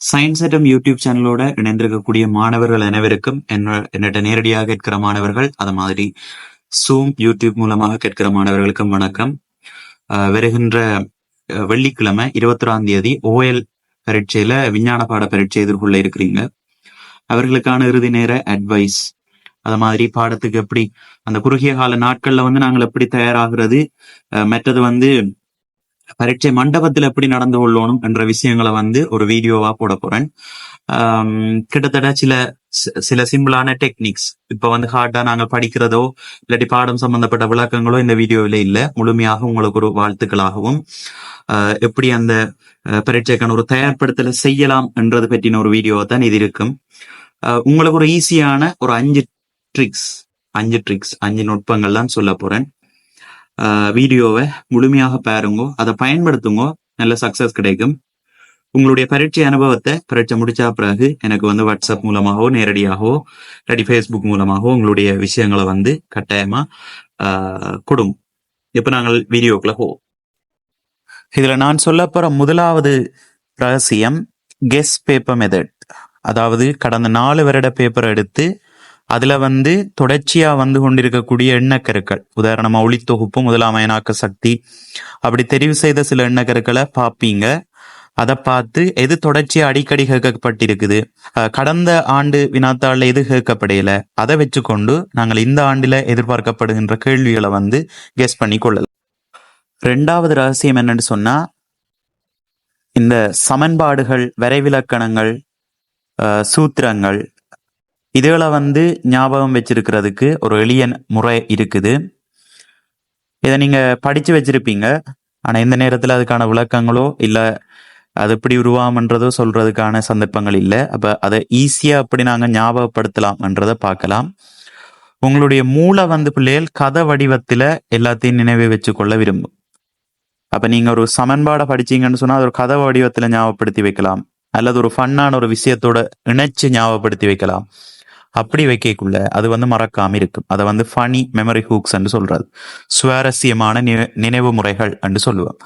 Science அட்டம் YouTube சேனலோட இணைந்திருக்கக்கூடிய மாணவர்கள் அனைவருக்கும் என்ன நேரடியாக கேட்கிற மாணவர்கள் அது மாதிரி சூம் யூடியூப் மூலமாக கேட்கிற மாணவர்களுக்கும் வணக்கம். அஹ் வருகின்ற வெள்ளிக்கிழமை இருபத்தொராம் தேதி ஓஎல் பரீட்சையில விஞ்ஞான பாட பரீட்சை எதிர்கொள்ள இருக்கிறீங்க. அவர்களுக்கான இறுதி நேர அட்வைஸ் அது மாதிரி பாடத்துக்கு எப்படி அந்த குறுகிய கால நாட்கள்ல வந்து நாங்கள் எப்படி தயாராகிறது மற்றது வந்து பரீட்சை மண்டபத்தில் எப்படி நடந்து கொள்ளணும் என்ற விஷயங்களை வந்து ஒரு வீடியோவா போட போறேன். கிட்டத்தட்ட சில சில சிம்பிளான டெக்னிக்ஸ். இப்ப வந்து ஹார்டா நாங்கள் படிக்கிறதோ இல்லாட்டி பாடம் சம்பந்தப்பட்ட விளக்கங்களோ இந்த வீடியோவில இல்ல. முழுமையாக உங்களுக்கு ஒரு வாழ்த்துக்களாகவும் ஆஹ், எப்படி அந்த பரீட்சைக்கான ஒரு தயார்படுத்தலை செய்யலாம் என்றது பற்றின ஒரு வீடியோவை தான் இது இருக்கும். உங்களுக்கு ஒரு ஈஸியான ஒரு அஞ்சு ட்ரிக்ஸ் அஞ்சு ட்ரிக்ஸ் அஞ்சு நுட்பங்கள் தான் சொல்ல போறேன். வீடியோவை முழுமையாக பாருங்க. அதை பயன்படுத்துங்க. நல்ல சக்சஸ் கிடைக்கும். உங்களுடைய பரீட்சை அனுபவத்தை பரீட்சை முடிச்சா பிறகு எனக்கு வந்து வாட்ஸ்அப் மூலமாகவோ நேரடியாகவோ இல்லாட்டி ஃபேஸ்புக் மூலமாகவோ உங்களுடைய விஷயங்களை வந்து கட்டாயமா கொடுங்க இப்ப நாங்கள் வீடியோக்குள்ள போவோம் இதுல நான் சொல்ல போற முதலாவது ரகசியம் கெஸ் பேப்பர் மெத்தட் அதாவது கடந்த நாலு வருட பேப்பர் எடுத்து அதுல வந்து தொடர்ச்சியா வந்து கொண்டிருக்கக்கூடிய எண்ணக்கருக்கள். உதாரணமா ஒளித்தொகுப்பு முதலாம் அயனாக்க சக்தி. அப்படி தெரிவு செய்த சில எண்ணக்கருக்களை பார்ப்பீங்க. அதை பார்த்து எது தொடர்ச்சியா அடிக்கடி கேட்கப்பட்டிருக்குது? கடந்த ஆண்டு வினாத்தாள்ல எது கேட்கப்படையில அதை வச்சுக்கொண்டு நாங்கள் இந்த ஆண்டுல எதிர்பார்க்கப்படுகின்ற கேள்விகளை வந்து கெஸ் பண்ணி கொள்ளலாம். ரெண்டாவது ரகசியம் என்னன்னு சொன்னா இந்த சமன்பாடுகள் வரைவிலக்கணங்கள் சூத்திரங்கள் இதுகளை வந்து ஞாபகம் வச்சிருக்கிறதுக்கு ஒரு எளிய முறை இருக்குது. இதை நீங்கள் படிச்சு வச்சிருப்பீங்க. ஆனால் இந்த நேரத்தில் அதுக்கான விளக்கங்களோ இல்லை அது எப்படி உருவாமன்றதோ சொல்றதுக்கான சந்தர்ப்பங்கள் இல்லை. அப்போ அதை ஈஸியாக அப்படி நாங்கள் ஞாபகப்படுத்தலாம்ன்றதை பார்க்கலாம். உங்களுடைய மூளை வந்து பிள்ளைகள் கதை வடிவத்தில் எல்லாத்தையும் நினைவு வச்சுக்கொள்ள விரும்பும். அப்போ நீங்கள் ஒரு சமன்பாடை படிச்சீங்கன்னு சொன்னால் அது ஒரு கதை வடிவத்தில் ஞாபகப்படுத்தி வைக்கலாம். அல்லது ஒரு ஃபன்னான ஒரு விஷயத்தோட இணைச்சு ஞாபகப்படுத்தி வைக்கலாம். அப்படி வைக்கக்குள்ள அது வந்து மறக்காம இருக்கும். அதை வந்து ஃபனி மெமரி ஹூக்ஸ் என்று சொல்றது. சுவாரஸ்யமான நினை- நினைவு முறைகள் என்று சொல்லுவோம்.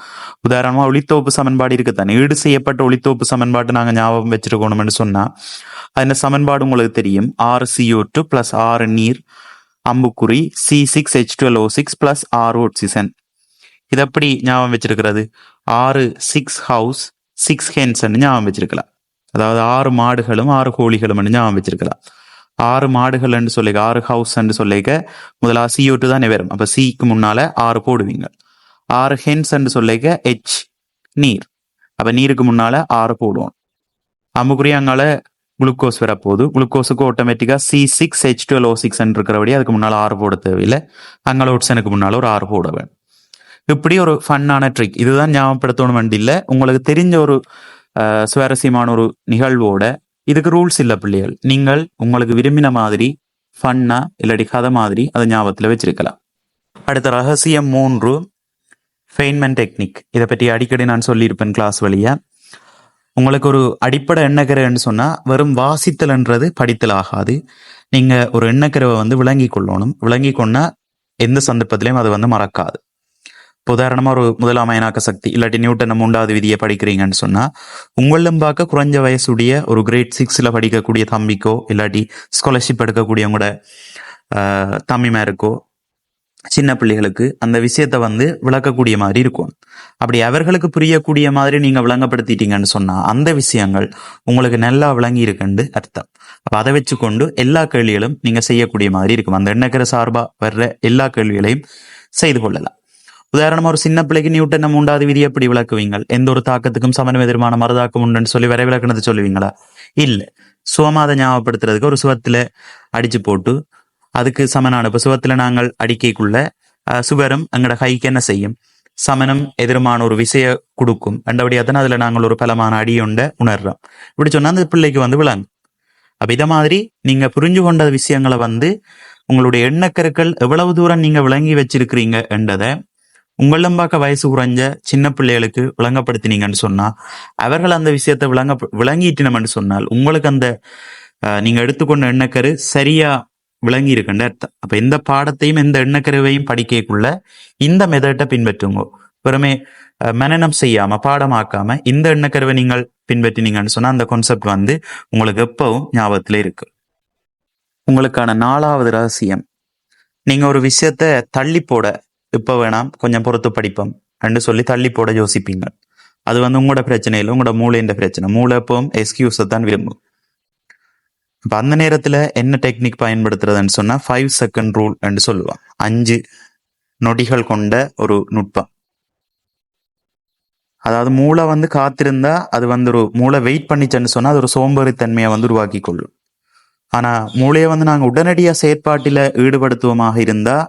உதாரணமா ஒளித்தோப்பு சமன்பாடு இருக்குத்தானே ஈடு செய்யப்பட்ட ஒளித்தோப்பு சமன்பாடு நாங்க ஞாபகம் வச்சிருக்கணும்னு சொன்னா அந்த சமன்பாடு உங்களுக்கு தெரியும். ஆறு சிஓ டூ பிளஸ் ஆறு நீர் அம்புக்குறி C six H twelve O six plus ஆறு ஆக்சிஜன் இது எப்படி ஞாபகம் வச்சிருக்கிறது? ஆறு சிக்ஸ் ஹவுஸ் சிக்ஸ் ஹென்ஸ் ஞாபகம் வச்சிருக்கலாம். அதாவது ஆறு மாடுகளும் ஆறு கோழிகளும் ஞாபகம் வச்சிருக்கலாம். ஆறு மாடுகள் என்று சொல்லிக்க ஆறு ஹவுஸ் என்று சொல்லிக்க முதலா சிஓ டூ தானே வரும். அப்போ சிக்கு முன்னால ஆறு போடுவீங்க. ஆறு ஹென்ஸ் சொல்லிக்க ஹெச் நீர். அப்போ நீருக்கு முன்னால ஆறு போடுவோம். அம்புக்குரிய அங்கால குளுக்கோஸ் வரப்போகுது. குளுக்கோஸுக்கு ஆட்டோமேட்டிக்காக C six H twelve O six இருக்கிறபடி அதுக்கு முன்னால் ஆறு போட தேவையில்லை. அங்கால ஓட்ஸனுக்கு முன்னால் ஒரு ஆறு போட வேணும். இப்படி ஒரு ஃபன்னான ட்ரிக் இதுதான் ஞாபகப்படுத்தணும் வேண்டியில்லை உங்களுக்கு தெரிஞ்ச ஒரு சுவாரஸ்யமான ஒரு நிகழ்வோட இதுக்கு ரூல்ஸ் இல்லை பிள்ளைகள். நீங்கள் உங்களுக்கு விரும்பின மாதிரி ஃபன்னா இல்லாட்டி கதை மாதிரி அதை ஞாபகத்தில் வச்சிருக்கலாம். அடுத்த ரகசியம் மூன்று ஃபெயின்மெண்ட் டெக்னிக் இதை பற்றி அடிக்கடி நான் சொல்லியிருப்பேன் கிளாஸ் வழியாக உங்களுக்கு ஒரு அடிப்படை எண்ணக்கரைன்னு சொன்னால் வெறும் வாசித்தல்ன்றது படித்தல் ஆகாது. நீங்கள் ஒரு எண்ணக்கரவை வந்து விளங்கி கொள்ளணும். விளங்கி கொண்டா எந்த சந்தர்ப்பத்திலையும் அது வந்து மறக்காது. இப்போ உதாரணமா ஒரு முதலாம் அயனாக்க சக்தி இல்லாட்டி நியூட்டன் மூன்றாவது விதியை படிக்கிறீங்கன்னு சொன்னா உங்களும் பார்க்க குறைஞ்ச வயசுடைய ஒரு கிரேட் சிக்ஸ்ல படிக்கக்கூடிய தம்பிக்கோ இல்லாட்டி ஸ்காலர்ஷிப் எடுக்கக்கூடியவங்களோட ஆஹ், தம்பிமாருக்கோ சின்ன பிள்ளைகளுக்கு அந்த விஷயத்த வந்து விளக்கக்கூடிய மாதிரி இருக்கும். அப்படி அவர்களுக்கு புரியக்கூடிய மாதிரி நீங்கள் விளங்கப்படுத்திட்டீங்கன்னு சொன்னால் அந்த விஷயங்கள் உங்களுக்கு நல்லா விளங்கி இருக்குன்னு அர்த்தம். அப்போ அதை வச்சுக்கொண்டு எல்லா கேள்விகளும் நீங்கள் செய்யக்கூடிய மாதிரி இருக்கும். அந்த எண்ணக்கிற சார்பாக வர்ற எல்லா கேள்விகளையும் செய்து கொள்ளலாம். உதாரணமா ஒரு சின்ன பிள்ளைக்கு நியூட்டன் மூன்றாவது விதி எப்படி விளக்குவீங்கள்? எந்த ஒரு தாக்கத்துக்கும் சமன் எதிர்மான மறுதாக்கம் உண்டுன்னு சொல்லி வரை விளக்குனது சொல்லுவீங்களா? இல்ல. சுவமாத ஞாபகப்படுத்துறதுக்கு ஒரு சுவத்துல அடிச்சு போட்டு அதுக்கு சமனான இப்ப சுவத்துல நாங்கள் அடிக்கைக்குள்ள அஹ், சுவரும் எங்கட கைக்கு என்ன செய்யும்? சமனம் எதிரமான ஒரு விசைய கொடுக்கும். ரெண்டபடியாத்தான் அதுல நாங்கள் ஒரு பலமான அடியுண்ட உணர்றோம். இப்படி சொன்னா அந்த பிள்ளைக்கு வந்து விளங்கும். அப்ப இத மாதிரி நீங்க புரிஞ்சு கொண்ட விஷயங்களை வந்து உங்களுடைய எண்ணக்கருக்கள் எவ்வளவு தூரம் நீங்க விளங்கி வச்சிருக்கிறீங்க என்றதை உங்களும் பார்க்க வயசு குறைஞ்ச சின்ன பிள்ளைகளுக்கு விளங்கப்படுத்தினீங்கன்னு சொன்னா அவர்கள் அந்த விஷயத்தை விளங்க விளங்கிட்டினம்னு சொன்னால் உங்களுக்கு அந்த நீங்கள் நீங்க எடுத்துக்கொண்ட எண்ணக்கரு சரியா விளங்கி இருக்குன்ற அர்த்தம். அப்ப எந்த பாடத்தையும் எந்த எண்ணக்கருவையும் படிக்கக்குள்ள இந்த மெதட்டை பின்பற்றுங்க. வெறுமே மனநம் செய்யாம பாடமாக்காம இந்த எண்ணக்கருவை நீங்கள் பின்பற்றினீங்கன்னு சொன்னா அந்த கான்செப்ட் வந்து உங்களுக்கு எப்பவும் ஞாபகத்துல இருக்கு. உங்களுக்கான நாலாவது ரகசியம் நீங்க ஒரு விஷயத்த தள்ளி போட இப்போ வேணாம் கொஞ்சம் பொறுத்து படிப்போம். என்று சொல்லி தள்ளி போட யோசிப்பீங்க. அது வந்து உங்களோட பிரச்சனை இல்லை உங்களோட மூளைன்ற பிரச்சனை. மூளை எப்பவும் எக்ஸ்கியூஸை தான் விரும்பும். இப்போ அந்த நேரத்தில் என்ன டெக்னிக் பயன்படுத்துறதுன்னு சொன்னால் ஃபைவ் செகண்ட் ரூல் என்று சொல்லுவான். அஞ்சு நொடிகள் கொண்ட ஒரு நுட்பம். அதாவது மூளை வந்து காத்திருந்தா அது வந்து ஒரு மூளை வெயிட் பண்ணிச்சேன்னு சொன்னால் அது ஒரு சோம்பேறித்தன்மையை வந்து உருவாக்கி கொள்ளும். ஆனால் மூளையை வந்து நாங்கள் உடனடியாக செயற்பாட்டில் ஈடுபடுத்துவோமாக இருந்தால்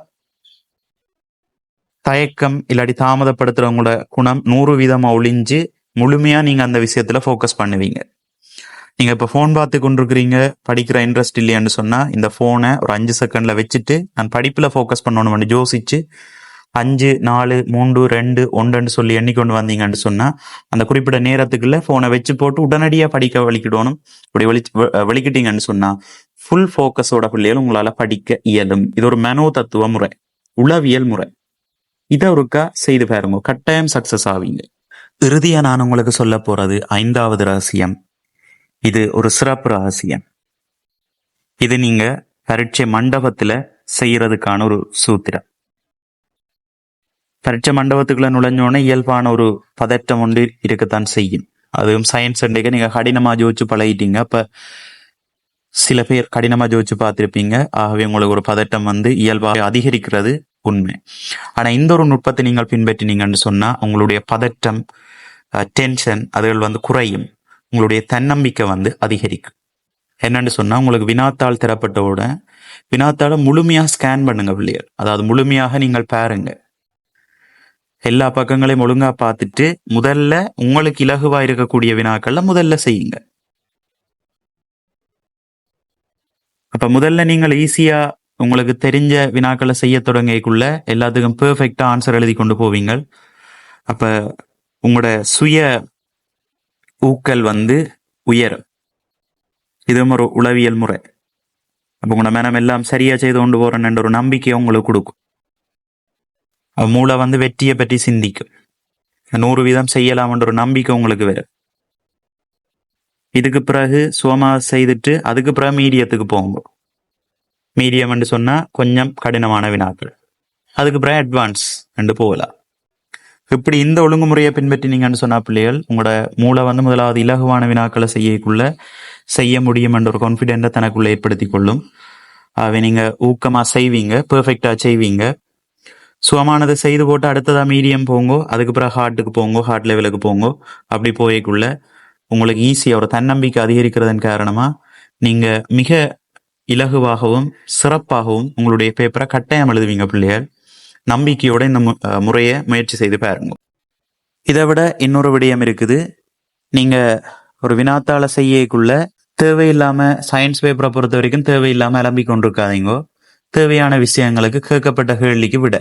தயக்கம் இல்லாட்டி தாமதப்படுத்துறவங்களோட குணம் நூறு வீதமாக ஒளிஞ்சு முழுமையாக நீங்கள் அந்த விஷயத்தில் ஃபோக்கஸ் பண்ணுவீங்க. நீங்கள் இப்போ ஃபோன் பார்த்து கொண்டிருக்கிறீங்க படிக்கிற இன்ட்ரெஸ்ட் இல்லையான்னு சொன்னால் இந்த ஃபோனை ஒரு அஞ்சு செகண்டில் வச்சுட்டு நான் படிப்பில் ஃபோக்கஸ் பண்ணணும்னு யோசிச்சு அஞ்சு நாலு மூன்று ரெண்டு ஒன்றுன்னு சொல்லி எண்ணிக்கொண்டு வந்தீங்கன்னு சொன்னால் அந்த குறிப்பிட்ட நேரத்துக்குள்ளே ஃபோனை வச்சு போட்டு உடனடியாக படிக்க வலிக்கிடணும். இப்படி வெளி வெ- வெளிக்கிட்டீங்கன்னு ஃபுல் ஃபோக்கஸோட பிள்ளைகள் உங்களால் படிக்க இயலும். இது ஒரு மனோ தத்துவ முறை உளவியல் முறை. இதை ஒருக்கா செய்து பாருங்க. கட்டாயம் சக்சஸ் ஆவீங்க. இறுதியா நான் உங்களுக்கு சொல்ல போறது ஐந்தாவது ரகசியம். இது ஒரு சிறப்பு ரகசியம். இது நீங்க பரீட்சை மண்டபத்துல செய்யறதுக்கான ஒரு சூத்திரம். பரீட்சை மண்டபத்துக்குள்ள நுழைஞ்சோடனே இயல்பான ஒரு பதற்றம் ஒன்று இருக்கத்தான் செய்யும். அதுவும் சயின்ஸ் அண்டைக்கு நீங்க கடினமா ஜோதிச்சு பழகிட்டீங்க. அப்ப சில பேர் கடினமாக ஜோதிச்சு பார்த்துருப்பீங்க. ஆகவே உங்களுக்கு ஒரு பதட்டம் வந்து இயல்பாக அதிகரிக்கிறது உண்மை. ஆனால் இந்த ஒரு நுட்பத்தை நீங்கள் பின்பற்றினீங்கன்னு சொன்னால் உங்களுடைய பதட்டம் டென்ஷன் அதுகள் வந்து குறையும். உங்களுடைய தன்னம்பிக்கை வந்து அதிகரிக்கும். என்னன்னு சொன்னால் உங்களுக்கு வினாத்தாள் தரப்பட்டவுட வினாத்தாளை முழுமையாக ஸ்கேன் பண்ணுங்க பிள்ளையர் அதாவது முழுமையாக நீங்கள் பாருங்க. எல்லா பக்கங்களையும் ஒழுங்காக பார்த்துட்டு முதல்ல உங்களுக்கு இலகுவாக இருக்கக்கூடிய வினாக்களில் முதல்ல செய்யுங்க. அப்ப முதல்ல நீங்கள் ஈஸியா உங்களுக்கு தெரிஞ்ச வினாக்களை செய்ய தொடங்கக்குள்ள எல்லாத்துக்கும் பெர்ஃபெக்டா ஆன்சர் எழுதி கொண்டு போவீங்க அப்ப உங்களோட சுய ஊக்கல் வந்து உயரும் இதுவும் ஒரு உளவியல் முறை. அப்போ உங்களோட மனம் எல்லாம் சரியா செய்து கொண்டு போறேன்ற ஒரு நம்பிக்கையை உங்களுக்கு கொடுக்கும். மூளை வந்து வெற்றியை பற்றி சிந்திக்கும். நூறு வீதம் செய்யலாம்ன்ற ஒரு நம்பிக்கை உங்களுக்கு வரும். இதுக்கு பிறகு சோமா செய்துட்டு அதுக்கு பிறகு மீடியத்துக்கு போங்க மீடியம் என்று சொன்னா கொஞ்சம் கடினமான வினாக்கள். அதுக்கு பிறகு அட்வான்ஸ் என்று போகலாம் இப்படி இந்த ஒழுங்குமுறையை பின்பற்றினீங்கன்னு சொன்னா பிள்ளைகள் உங்களோட மூளை வந்து முதலாவது இலகுவான வினாக்களை செய்யக்குள்ள செய்ய முடியும் என்ற ஒரு கான்பிடென்ட்டை தனக்குள்ள ஏற்படுத்தி கொள்ளும். அவை நீங்க ஊக்கமா செய்வீங்க பெர்ஃபெக்டா செய்வீங்க. சுகமானதை செய்து போட்டு அடுத்ததா மீடியம் போங்கோ அதுக்கு பிறகு ஹார்ட்டுக்கு போங்கோ ஹார்ட் லெவலுக்கு போங்கோ அப்படி போயக்குள்ள உங்களுக்கு ஈஸியாக ஒரு தன்னம்பிக்கை அதிகரிக்கிறதன் காரணமாக நீங்கள் மிக இலகுவாகவும் சிறப்பாகவும் உங்களுடைய பேப்பரை கட்டாயம் எழுதுவீங்க பிள்ளைகள். நம்பிக்கையோட இந்த மு- முறையை முயற்சி செய்து பாருங்க. இதை விட இன்னொரு விடயம் இருக்குது. நீங்கள் ஒரு வினாத்தாள செய்யக்குள்ள தேவையில்லாமல் சயின்ஸ் பேப்பரை பொறுத்த வரைக்கும் தேவையில்லாமல் அலம்பிக் கொண்டிருக்காதீங்கோ. தேவையான விஷயங்களுக்கு கேட்கப்பட்ட கேள்விக்கு விட.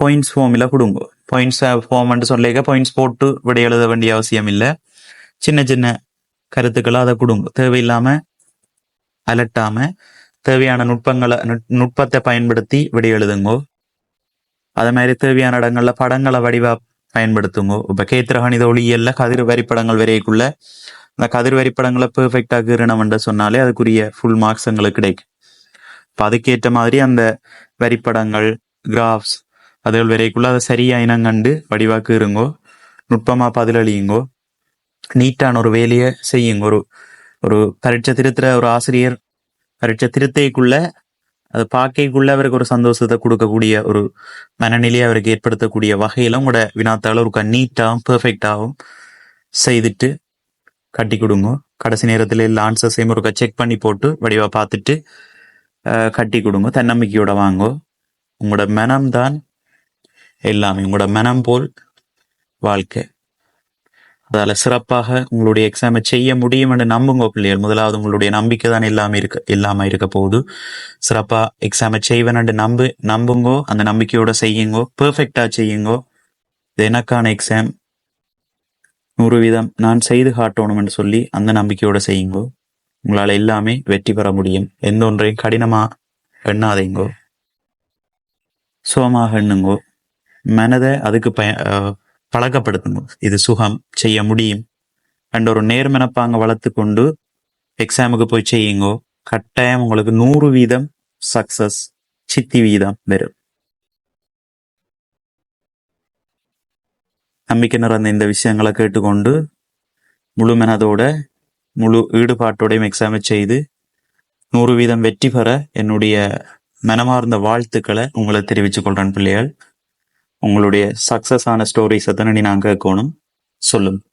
பாயிண்ட்ஸ் ஃபார்மில் கொடுங்க. பாயிண்ட்ஸ் ஃபார்ம்னு சொல்லிக்க பாயிண்ட்ஸ் போட்டு விடை எழுத வேண்டிய அவசியம் இல்லை. சின்ன சின்ன கருத்துக்களை அதை கொடுங்க. தேவையில்லாம அலட்டாம தேவையான நுட்பங்களை நுட்- நுட்பத்தை பயன்படுத்தி விடை எழுதுங்கோ. அதே மாதிரி தேவையான இடங்கள்ல படங்களை வடிவா பயன்படுத்துங்க. இப்ப கேத்திரகணித ஒளியல்ல கதிர் வரிப்படங்கள் வரைக்குள்ள. அந்த கதிர் வரிப்படங்களை பெர்ஃபெக்டாக கீரணம் சொன்னாலே அதுக்குரிய ஃபுல் மார்க்ஸ் எங்களுக்கு கிடைக்கும். இப்போ அதுக்கேற்ற மாதிரி அந்த வரிப்படங்கள் கிராஃப்ஸ் அதுகள் வரைக்குள்ள அதை சரியா இனங்கண்டு வடிவாக்கு இருங்கோ நுட்பமா பதிலளியுங்கோ நீட்டான ஒரு வேலையை செய்யுங்க ஒரு ஒரு பரீட்சை திருத்துற ஒரு ஆசிரியர் பரீட்சை திருத்தைக்குள்ள அது பார்க்கைக்குள்ள அவருக்கு ஒரு சந்தோஷத்தை கொடுக்கக்கூடிய ஒரு மனநிலையை அவருக்கு ஏற்படுத்தக்கூடிய வகையில உங்களோட வினாத்தால ஒரு நீட்டாகவும் பெர்ஃபெக்டாகவும் செய்துட்டு கட்டி கொடுங்க கடைசி நேரத்தில் எல்லா ஆன்சர்ஸையும் ஒரு செக் பண்ணி போட்டு வடிவா பார்த்துட்டு கட்டி கொடுங்க தன்னம்பிக்கையோட வாங்கோ உங்களோட மனம்தான் எல்லாமே உங்களோட மனம் போல் வாழ்க்கை. அதால சிறப்பாக உங்களுடைய எக்ஸாமை செய்ய முடியும் என்று நம்புங்க பிள்ளைகள். முதலாவது உங்களுடைய நம்பிக்கை தான் எல்லாமே இருக்க இல்லாம இருக்க போகுது. சிறப்பா எக்ஸாமை செய்வேன் என்று நம்பு நம்புங்கோ அந்த நம்பிக்கையோட செய்யுங்கோ பெர்ஃபெக்டா செய்யுங்கோ. இது எனக்கான எக்ஸாம் நூறு வீதம் நான் செய்து காட்டணும் என்று சொல்லி அந்த நம்பிக்கையோட செய்யுங்கோ. உங்களால் எல்லாமே வெற்றி பெற முடியும். எந்த ஒன்றையும் கடினமா எண்ணாதீங்கோ. சுகமாக எண்ணுங்கோ. மனதை அதுக்கு பய பழக்கப்படுத்தணும். இது சுகம் செய்ய முடியும். அண்ட் ஒரு நேர்மனப்பாங்க வளர்த்து கொண்டு எக்ஸாமுக்கு போய் செய்யுங்கோ. கட்டாயம் உங்களுக்கு நூறு வீதம் சக்சஸ் சித்தி வீதம் வரும். நம்பிக்கை நிறந்த இந்த விஷயங்களை கேட்டுக்கொண்டு முழு மனதோட முழு ஈடுபாட்டோடையும் எக்ஸாமை செய்து நூறு வீதம் வெற்றி பெற என்னுடைய மனமார்ந்த வாழ்த்துக்களை உங்களை தெரிவித்துக் கொள்றேன் பிள்ளைகள். உங்களுடைய சக்சஸ் ஆன ஸ்டோரிஸை தானே நாங்கள் கேட்கணும் சொல்லுங்க.